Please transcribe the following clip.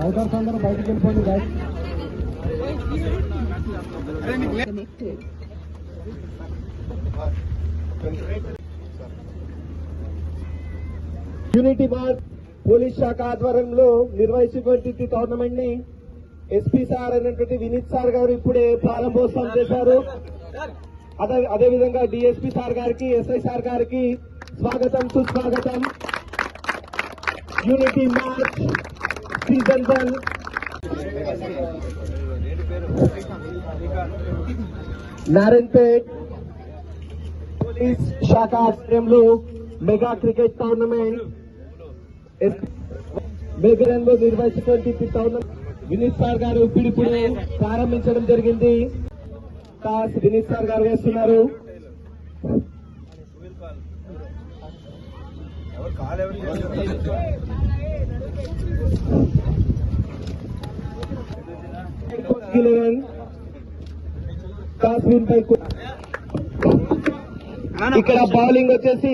అవుతారు అందరూ బయటకు వెళ్ళిపోండి guys. యూనిటీ మార్చ్ పోలీస్ శాఖ ఆధ్వర్యంలో నిర్వహించినటువంటి టోర్నమెంట్ని ఎస్పీ సార్ అయినటువంటి వినీత్ సార్ గారు ఇప్పుడే ప్రారంభోత్సవం చేశారు. అదే అదేవిధంగా డిఎస్పీ సార్ గారికి ఎస్ఐ సార్ గారికి స్వాగతం సుస్వాగతం. Unity march season one Narayanpet police శాఖ ఆధ్వర్యంలో మెగా క్రికెట్ టోర్నమెంట్. మేఘరంలో నిర్వహించినటువంటి టోర్నమెంట్ వినీత్ సార్ గారు ఇప్పుడు ప్రారంభించడం జరిగింది. టాస్ వినీత్ సార్ గారు వేస్తున్నారు. కాస్ విన్ ఇక్కడ బౌలింగ్ వచ్చేసి